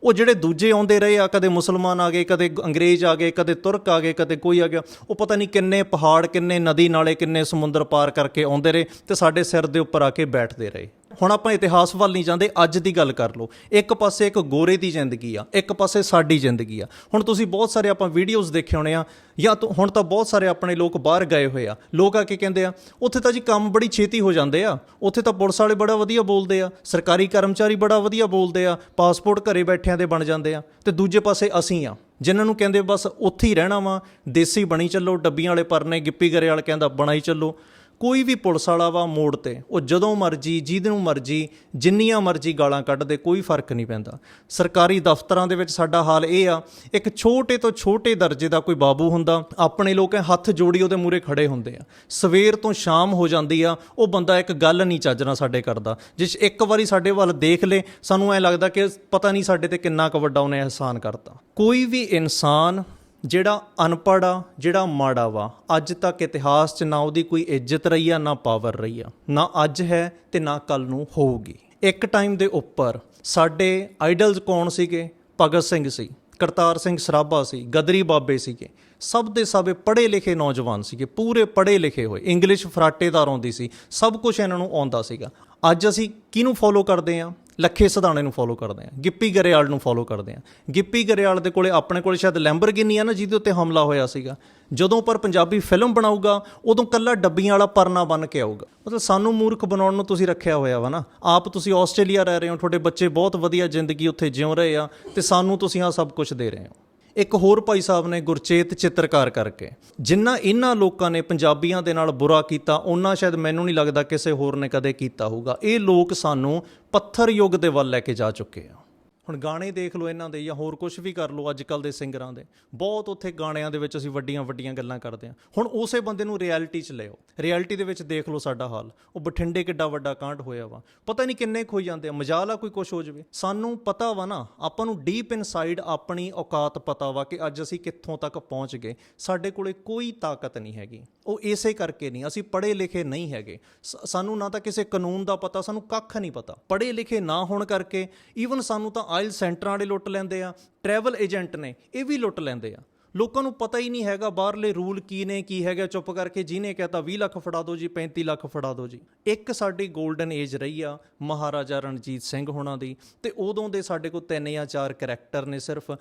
ਉਹ ਜਿਹੜੇ ਦੂਜੇ ਆਉਂਦੇ ਰਹੇ ਆ, ਕਦੇ ਮੁਸਲਮਾਨ ਆ ਗਏ, ਕਦੇ ਅੰਗਰੇਜ਼ ਆ ਗਏ, ਕਦੇ ਤੁਰਕ ਆ ਗਏ, ਕਦੇ ਕੋਈ ਆ ਗਿਆ, ਉਹ ਪਤਾ ਨਹੀਂ ਕਿੰਨੇ ਪਹਾੜ, ਕਿੰਨੇ ਨਦੀ ਨਾਲੇ, ਕਿੰਨੇ ਸਮੁੰਦਰ ਪਾਰ ਕਰਕੇ ਆਉਂਦੇ ਰਹੇ ਤੇ ਸਾਡੇ ਸਿਰ ਦੇ ਉੱਪਰ ਆ ਕੇ ਬੈਠਦੇ ਰਹੇ। ਹੁਣ ਆਪਾਂ ਇਤਿਹਾਸ ਵੱਲ ਨਹੀਂ ਜਾਂਦੇ, ਅੱਜ ਦੀ ਗੱਲ ਕਰ ਲਓ। ਇੱਕ ਪਾਸੇ ਇੱਕ ਗੋਰੇ ਦੀ ਜ਼ਿੰਦਗੀ ਆ, ਇੱਕ ਪਾਸੇ ਸਾਡੀ ਜ਼ਿੰਦਗੀ ਆ। ਹੁਣ ਤੁਸੀਂ ਬਹੁਤ ਸਾਰੇ ਆਪਾਂ ਵੀਡੀਓਜ਼ ਦੇਖੇ ਹੋਣੇ ਆ, ਜਾਂ ਤਾਂ, ਹੁਣ ਤਾਂ ਬਹੁਤ ਸਾਰੇ ਆਪਣੇ ਲੋਕ ਬਾਹਰ ਗਏ ਹੋਏ ਆ। ਲੋਕ ਆ ਕੇ ਕਹਿੰਦੇ ਆ, ਉੱਥੇ ਤਾਂ ਜੀ ਕੰਮ ਬੜੀ ਛੇਤੀ ਹੋ ਜਾਂਦੇ ਆ। ਉੱਥੇ ਤਾਂ ਪੁਲਿਸ ਵਾਲੇ ਬੜਾ ਵਧੀਆ ਬੋਲਦੇ ਆ, ਸਰਕਾਰੀ ਕਰਮਚਾਰੀ ਬੜਾ ਵਧੀਆ ਬੋਲਦੇ ਆ, ਪਾਸਪੋਰਟ ਘਰੇ ਬੈਠਿਆਂ ਦੇ ਬਣ ਜਾਂਦੇ ਆ। ਤੇ ਦੂਜੇ ਪਾਸੇ ਅਸੀਂ ਆ, ਜਿਨ੍ਹਾਂ ਨੂੰ ਕਹਿੰਦੇ ਬਸ ਉੱਥੇ ਹੀ ਰਹਿਣਾ ਵਾ, ਦੇਸੀ ਬਣੀ ਚੱਲੋ, ਡੱਬੀਆਂ ਵਾਲੇ ਪਰਨੇ ਗਿੱਪੀ ਗਰੇ ਵਾਲਾ ਕਹਿੰਦਾ ਬਣਾਈ ਚੱਲੋ। ਕੋਈ ਵੀ ਪੁਲਿਸ ਵਾਲਾ ਵਾ ਮੋੜ ਤੇ, ਉਹ ਜਦੋਂ ਮਰਜ਼ੀ ਜਿਹਦੇ ਨੂੰ ਮਰਜ਼ੀ, ਜਿੰਨੀਆਂ ਮਰਜ਼ੀ ਗਾਲਾਂ ਕੱਢਦੇ ਕੋਈ ਫ਼ਰਕ ਨਹੀਂ ਪੈਂਦਾ। ਸਰਕਾਰੀ ਦਫ਼ਤਰਾਂ ਦੇ ਵਿੱਚ ਸਾਡਾ ਹਾਲ ਇਹ ਆ, ਇੱਕ ਛੋਟੇ ਤੋਂ ਛੋਟੇ ਦਰਜੇ ਦਾ ਕੋਈ ਬਾਬੂ ਹੁੰਦਾ, ਆਪਣੇ ਲੋਕ ਹੱਥ ਜੋੜੀ ਉਹਦੇ ਮੂਰੇ ਖੜੇ ਹੁੰਦੇ ਆ। ਸਵੇਰ ਤੋਂ ਸ਼ਾਮ ਹੋ ਜਾਂਦੀ ਆ, ਉਹ ਬੰਦਾ ਇੱਕ ਗੱਲ ਨਹੀਂ ਚੱਜਣਾ ਸਾਡੇ ਕਰਦਾ। ਜਿਸ ਇੱਕ ਵਾਰੀ ਸਾਡੇ ਵੱਲ ਦੇਖ ਲੇ, ਸਾਨੂੰ ਐ ਲੱਗਦਾ ਕਿ ਪਤਾ ਨਹੀਂ ਸਾਡੇ ਤੇ ਕਿੰਨਾ ਕੁ ਵੱਡਾ ਉਹਨੇ ਅਹਿਸਾਨ ਕਰਤਾ। ਕੋਈ ਵੀ ਇਨਸਾਨ ਜਿਹੜਾ ਅਨਪੜ੍ਹ ਆ, ਜਿਹੜਾ ਮਾੜਾ ਵਾ, ਅੱਜ ਤੱਕ ਇਤਿਹਾਸ 'ਚ ਨਾ ਉਹਦੀ ਕੋਈ ਇੱਜ਼ਤ ਰਹੀ ਆ, ਨਾ ਪਾਵਰ ਰਹੀ ਆ। ਨਾ ਅੱਜ ਹੈ ਤੇ ਨਾ ਕੱਲ ਨੂੰ ਹੋਊਗੀ। ਇੱਕ ਟਾਈਮ ਦੇ ਉੱਪਰ ਸਾਡੇ ਆਈਡਲਸ ਕੌਣ ਸੀਗੇ? ਭਗਤ ਸਿੰਘ ਸੀ, ਕਰਤਾਰ ਸਿੰਘ ਸਰਾਭਾ ਸੀ, ਗਦਰੀ ਬਾਬੇ ਸੀਗੇ। ਸਭ ਦੇ ਸਭ ਪੜ੍ਹੇ ਲਿਖੇ ਨੌਜਵਾਨ ਸੀਗੇ, ਪੂਰੇ ਪੜ੍ਹੇ ਲਿਖੇ ਹੋਏ। ਇੰਗਲਿਸ਼ ਫਰਾਟੇਦਾਰ ਆਉਂਦੀ ਸੀ, ਸਭ ਕੁਝ ਇਹਨਾਂ ਨੂੰ ਆਉਂਦਾ ਸੀਗਾ। ਅੱਜ ਅਸੀਂ ਕਿਹਨੂੰ ਫੋਲੋ ਕਰਦੇ ਹਾਂ? ਲੱਖੇ ਸਧਾਣੇ ਨੂੰ ਫੋਲੋ ਕਰਦੇ ਆ ਗਿੱਪੀ ਗਰੇਵਾਲ ਨੂੰ ਫੋਲੋ ਕਰਦੇ ਆ ਗਿੱਪੀ ਗਰੇਵਾਲ ਦੇ ਕੋਲੇ ਆਪਣੇ ਕੋਲ ਸ਼ਾਇਦ ਲੈਂਬਰਗਿਨੀ ਆ ਨਾ, ਜਿਹਦੇ ਉੱਤੇ ਹਮਲਾ ਹੋਇਆ ਸੀਗਾ। ਜਦੋਂ ਪਰ ਪੰਜਾਬੀ ਫਿਲਮ ਬਣਾਊਗਾ, ਉਦੋਂ ਕੱਲਾ ਡੱਬੀਆਂ ਵਾਲਾ ਪਰਨਾ ਬਣ ਕੇ ਆਊਗਾ। ਮਤਲਬ ਸਾਨੂੰ ਮੂਰਖ ਬਣਾਉਣ ਨੂੰ ਤੁਸੀਂ ਰੱਖਿਆ ਹੋਇਆ ਵਾ ਨਾ। ਆਪ ਤੁਸੀਂ ਆਸਟ੍ਰੇਲੀਆ ਰਹਿ ਰਹੇ ਹੋ, ਤੁਹਾਡੇ ਬੱਚੇ ਬਹੁਤ ਵਧੀਆ ਜ਼ਿੰਦਗੀ ਉੱਥੇ ਜਿਉ ਰਹੇ ਆ, ਤੇ ਸਾਨੂੰ ਤੁਸੀਂ ਆ ਸਭ ਕੁਝ ਦੇ ਰਹੇ ਹੋ। ਇੱਕ ਹੋਰ ਭਾਈ ਸਾਹਿਬ ਨੇ ਗੁਰਚੇਤ ਚਿੱਤਰਕਾਰ ਕਰਕੇ, ਜਿੰਨਾ ਇਹਨਾਂ ਲੋਕਾਂ ਨੇ ਪੰਜਾਬੀਆਂ ਦੇ ਨਾਲ ਬੁਰਾ ਕੀਤਾ ਉਹਨਾਂ ਸ਼ਾਇਦ ਮੈਨੂੰ ਨਹੀਂ ਲੱਗਦਾ ਕਿਸੇ ਹੋਰ ਨੇ ਕਦੇ ਕੀਤਾ ਹੋਊਗਾ। ਇਹ ਲੋਕ ਸਾਨੂੰ ਪੱਥਰ ਯੁੱਗ ਦੇ ਵੱਲ ਲੈ ਕੇ ਜਾ ਚੁੱਕੇ ਆ। ਹੁਣ ਗਾਣੇ ਦੇਖ ਲਓ ਇਹਨਾਂ ਦੇ ਜਾਂ ਹੋਰ ਕੁਝ ਵੀ ਕਰ ਲਓ ਅੱਜ ਕੱਲ ਦੇ ਸਿੰਗਰਾਂ ਦੇ। ਬਹੁਤ ਉੱਥੇ ਗਾਣਿਆਂ ਦੇ ਵਿੱਚ ਅਸੀਂ ਵੱਡੀਆਂ ਵੱਡੀਆਂ ਗੱਲਾਂ ਕਰਦੇ ਹਾਂ। ਹੁਣ ਉਸੇ ਬੰਦੇ ਨੂੰ ਰਿਐਲਿਟੀ 'ਚ ਲਿਓ ਰਿਐਲਿਟੀ ਦੇ ਵਿੱਚ ਦੇਖ ਲਓ ਸਾਡਾ ਹਾਲ। ਉਹ ਬਠਿੰਡੇ ਕਿੱਡਾ ਵੱਡਾ ਕਾਂਡ ਹੋਇਆ ਵਾ। ਪਤਾ ਨਹੀਂ ਕਿੰਨੇ ਖੋਈ ਜਾਂਦੇ ਆ। ਮਜਾਲ ਆ ਕੋਈ ਕੁਝ ਹੋ ਜਾਵੇ। ਸਾਨੂੰ ਪਤਾ ਵਾ ਨਾ, ਆਪਾਂ ਨੂੰ ਡੀਪ ਇਨਸਾਈਡ ਆਪਣੀ ਔਕਾਤ ਪਤਾ ਵਾ ਕਿ ਅੱਜ ਅਸੀਂ ਕਿੱਥੋਂ ਤੱਕ ਪਹੁੰਚ ਗਏ। ਸਾਡੇ ਕੋਲੇ ਕੋਈ ਤਾਕਤ ਨਹੀਂ ਹੈਗੀ। ਉਹ ਇਸੇ ਕਰਕੇ ਨਹੀਂ। ਅਸੀਂ ਪੜ੍ਹੇ ਲਿਖੇ ਨਹੀਂ ਹੈਗੇ। ਸ- ਸਾਨੂੰ ਨਾ ਤਾਂ ਕਿਸੇ ਕਾਨੂੰਨ ਦਾ ਪਤਾ, ਸਾਨੂੰ ਕੱਖ ਨਹੀਂ ਪਤਾ। ਪੜ੍ਹੇ ਲਿਖੇ ਨਾ ਹੋਣ ਕਰਕੇ ਈਵਨ ਸਾਨੂੰ ਤਾਂ ਆਇਲ ਸੈਂਟਰਾਂ ਵਾਲੇ ਲੁੱਟ ਲੈਂਦੇ ਆ, ਟਰੈਵਲ ਏਜੰਟ ਨੇ, ਇਹ ਵੀ ਲੁੱਟ ਲੈਂਦੇ ਆ। ਲੋਕਾਂ ਨੂੰ ਪਤਾ ਹੀ ਨਹੀਂ ਹੈਗਾ ਬਾਹਰਲੇ ਰੂਲ ਕੀ ਨੇ, ਕੀ ਹੈਗਾ ਚੁੱਪ ਕਰਕੇ ਜਿਹਨੇ ਕਹਤਾ 20 ਲੱਖ ਫੜਾ ਦਿਓ ਜੀ 35 ਲੱਖ ਫੜਾ ਦਿਓ ਜੀ। ਇੱਕ ਸਾਡੀ 골ਡਨ ਏਜ ਰਹੀ ਆ, ਮਹਾਰਾਜਾ ਰਣਜੀਤ ਸਿੰਘ ਹੋਣਾ ਦੀ, ਤੇ ਉਦੋਂ ਦੇ ਸਾਡੇ ਕੋਲ ਤਿੰਨ ਜਾਂ ਚਾਰ ਕਰੈਕਟਰ ਨੇ ਸਿਰਫ।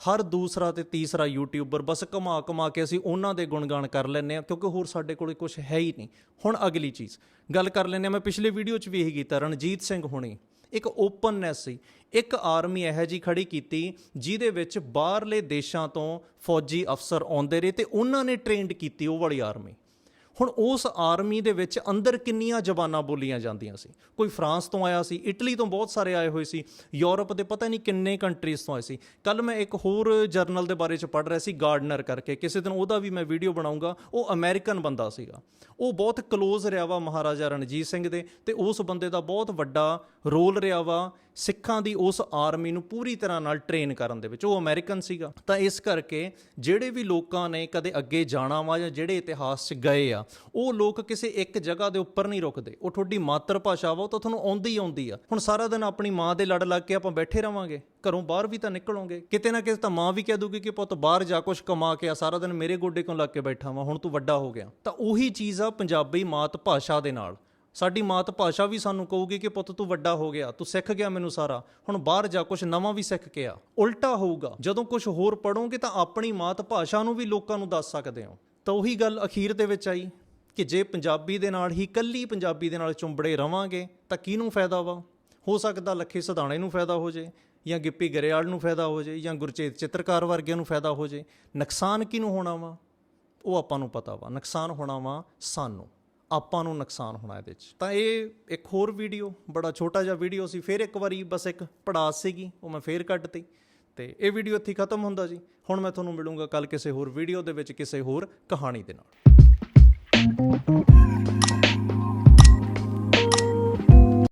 ਹਰ ਦੂਸਰਾ ਤੇ ਤੀਸਰਾ ਯੂਟਿਊਬਰ ਬਸ ਕਮਾ ਕਮਾ ਕੇ ਅਸੀਂ ਉਹਨਾਂ ਦੇ ਗੁਣਗਾਨ ਕਰ ਲੈਂਦੇ ਆ, ਕਿਉਂਕਿ ਹੋਰ ਸਾਡੇ ਕੋਲੇ ਕੁਝ ਹੈ ਹੀ ਨਹੀਂ। ਹੁਣ ਅਗਲੀ ਚੀਜ਼, ਗੱਲ ਕਰ ਲੈਂਦੇ ਆ, ਮੈਂ ਪਿਛਲੇ ਵੀਡੀਓ 'ਚ ਵੀ ਇਹੀ ਕੀਤਾ, ਰਣਜੀਤ ਸਿੰਘ ਹੋਣੀ। ਇੱਕ ਓਪਨਨੈਸ ਸੀ। ਇੱਕ ਆਰਮੀ ਇਹੋ ਜੀ ਖੜੀ ਕੀਤੀ ਜਿਹਦੇ ਵਿੱਚ ਬਾਹਰਲੇ ਦੇਸ਼ਾਂ ਤੋਂ ਫੌਜੀ ਅਫਸਰ ਆਉਂਦੇ ਰਹੇ ਤੇ ਉਹਨਾਂ ਨੇ ਟ੍ਰੇਨਡ ਕੀਤੀ ਉਹ ਵਾਲੀ ਆਰਮੀ ਹੁਣ ਉਸ ਆਰਮੀ ਦੇ ਵਿੱਚ ਅੰਦਰ ਕਿੰਨੀਆਂ ਜ਼ਬਾਨਾਂ ਬੋਲੀਆਂ ਜਾਂਦੀਆਂ ਸੀ? ਕੋਈ ਫਰਾਂਸ ਤੋਂ ਆਇਆ ਸੀ, ਇਟਲੀ ਤੋਂ ਬਹੁਤ ਸਾਰੇ ਆਏ ਹੋਏ ਸੀ, ਯੂਰਪ ਦੇ ਪਤਾ ਨਹੀਂ ਕਿੰਨੇ ਕੰਟਰੀਜ਼ ਤੋਂ ਆਏ ਸੀ। ਕੱਲ ਮੈਂ ਇੱਕ ਹੋਰ ਜਰਨਲ ਦੇ ਬਾਰੇ ਚ ਪੜ੍ਹ ਰਿਹਾ ਸੀ, ਗਾਰਡਨਰ ਕਰਕੇ। ਕਿਸੇ ਦਿਨ ਉਹਦਾ ਵੀ ਮੈਂ ਵੀਡੀਓ ਬਣਾਉਂਗਾ। ਉਹ ਅਮਰੀਕਨ ਬੰਦਾ ਸੀਗਾ। ਉਹ ਬਹੁਤ ਕਲੋਜ਼ ਰਿਹਾ ਵਾ ਮਹਾਰਾਜਾ ਰਣਜੀਤ ਸਿੰਘ ਦੇ ਤੇ ਉਸ ਬੰਦੇ ਦਾ ਬਹੁਤ ਵੱਡਾ ਰੋਲ ਰਿਹਾ ਵਾ ਸਿੱਖਾਂ ਦੀ ਉਸ ਆਰਮੀ ਨੂੰ ਪੂਰੀ ਤਰ੍ਹਾਂ ਨਾਲ ਟ੍ਰੇਨ ਕਰਨ ਦੇ ਵਿੱਚ, ਉਹ ਅਮਰੀਕਨ ਸੀਗਾ। ਤਾਂ ਇਸ ਕਰਕੇ ਜਿਹੜੇ ਵੀ ਲੋਕਾਂ ਨੇ ਕਦੇ ਅੱਗੇ ਜਾਣਾ ਵਾ ਜਾਂ ਜਿਹੜੇ ਇਤਿਹਾਸ 'ਚ ਗਏ ਆ, ਉਹ ਲੋਕ ਕਿਸੇ ਇੱਕ ਜਗ੍ਹਾ ਦੇ ਉੱਪਰ ਨਹੀਂ ਰੁਕਦੇ। ਉਹ ਤੁਹਾਡੀ ਮਾਤਰ ਭਾਸ਼ਾ ਵਾ, ਉਹ ਤਾਂ ਤੁਹਾਨੂੰ ਆਉਂਦੀ ਆਉਂਦੀ ਆ। ਹੁਣ ਸਾਰਾ ਦਿਨ ਆਪਣੀ ਮਾਂ ਦੇ ਲੜ ਲੱਗ ਕੇ ਆਪਾਂ ਬੈਠੇ ਰਵਾਂਗੇ, ਘਰੋਂ ਬਾਹਰ ਵੀ ਤਾਂ ਨਿਕਲੋਗੇ। ਕਿਤੇ ਨਾ ਕਿਤੇ ਤਾਂ ਮਾਂ ਵੀ ਕਹਿ ਦੂਗੀ ਕਿ ਪੁੱਤ ਬਾਹਰ ਜਾ ਕੁਛ ਕਮਾ ਕੇ ਆ, ਸਾਰਾ ਦਿਨ ਮੇਰੇ ਗੋਡੇ ਕਿਉਂ ਲੱਗ ਕੇ ਬੈਠਾ ਵਾ, ਹੁਣ ਤੂੰ ਵੱਡਾ ਹੋ ਗਿਆ। ਤਾਂ ਉਹੀ ਚੀਜ਼ ਆ ਪੰਜਾਬੀ ਮਾਤ ਭਾਸ਼ਾ ਦੇ ਨਾਲ। ਸਾਡੀ ਮਾਤ ਭਾਸ਼ਾ ਵੀ ਸਾਨੂੰ ਕਹੂਗੀ ਕਿ ਪੁੱਤ ਤੂੰ ਵੱਡਾ ਹੋ ਗਿਆ, ਤੂੰ ਸਿੱਖ ਗਿਆ ਮੈਨੂੰ ਸਾਰਾ, ਹੁਣ ਬਾਹਰ ਜਾ ਕੁਝ ਨਵਾਂ ਵੀ ਸਿੱਖ ਕੇ ਆ। ਉਲਟਾ ਹੋਊਗਾ, ਜਦੋਂ ਕੁਝ ਹੋਰ ਪੜੋਗੇ ਤਾਂ ਆਪਣੀ ਮਾਤ ਭਾਸ਼ਾ ਨੂੰ ਵੀ ਲੋਕਾਂ ਨੂੰ ਦੱਸ ਸਕਦੇ ਹੋ। ਤਾਂ ਉਹੀ ਗੱਲ ਅਖੀਰ ਦੇ ਵਿੱਚ ਆਈ ਕਿ ਜੇ ਪੰਜਾਬੀ ਦੇ ਨਾਲ ਹੀ ਕੱਲੀ ਪੰਜਾਬੀ ਦੇ ਨਾਲ ਚੁੰਬੜੇ ਰਵਾਂਗੇ, ਤਾਂ ਕਿਹਨੂੰ ਫਾਇਦਾ ਵਾ? ਹੋ ਸਕਦਾ ਲੱਖੇ ਸਦਾਣੇ ਨੂੰ ਫਾਇਦਾ ਹੋ ਜੇ, ਜਾਂ ਗਿੱਪੀ ਗਰੇਵਾਲ ਨੂੰ ਫਾਇਦਾ ਹੋ ਜੇ, ਜਾਂ ਗੁਰਚੇਤ ਚਿੱਤਰਕਾਰ ਵਰਗਿਆਂ ਨੂੰ ਫਾਇਦਾ ਹੋ ਜੇ। ਨੁਕਸਾਨ ਕਿਹਨੂੰ ਹੋਣਾ ਵਾ? ਉਹ ਆਪਾਂ ਨੂੰ ਪਤਾ ਵਾ, ਨੁਕਸਾਨ ਹੋਣਾ ਵਾ ਸਾਨੂੰ। ਆਪਾਂ ਨੂੰ ਨੁਕਸਾਨ ਹੋਣਾ ਇਹਦੇ 'ਚ। ਤਾਂ ਇਹ ਇੱਕ ਹੋਰ ਵੀਡੀਓ, ਬੜਾ ਛੋਟਾ ਜਿਹਾ ਵੀਡੀਓ ਸੀ, ਫਿਰ ਇੱਕ ਵਾਰੀ ਬਸ ਇੱਕ ਪੜਾਸ ਸੀਗੀ, ਉਹ ਮੈਂ ਫੇਰ ਕੱਟਤੀ ਤੇ ਇਹ ਵੀਡੀਓ ਇੱਥੇ ਖਤਮ ਹੁੰਦਾ ਜੀ। ਹੁਣ ਮੈਂ ਤੁਹਾਨੂੰ ਮਿਲੂੰਗਾ ਕੱਲ ਕਿਸੇ ਹੋਰ ਵੀਡੀਓ ਦੇ ਵਿੱਚ ਕਿਸੇ ਹੋਰ ਕਹਾਣੀ ਦੇ ਨਾਲ।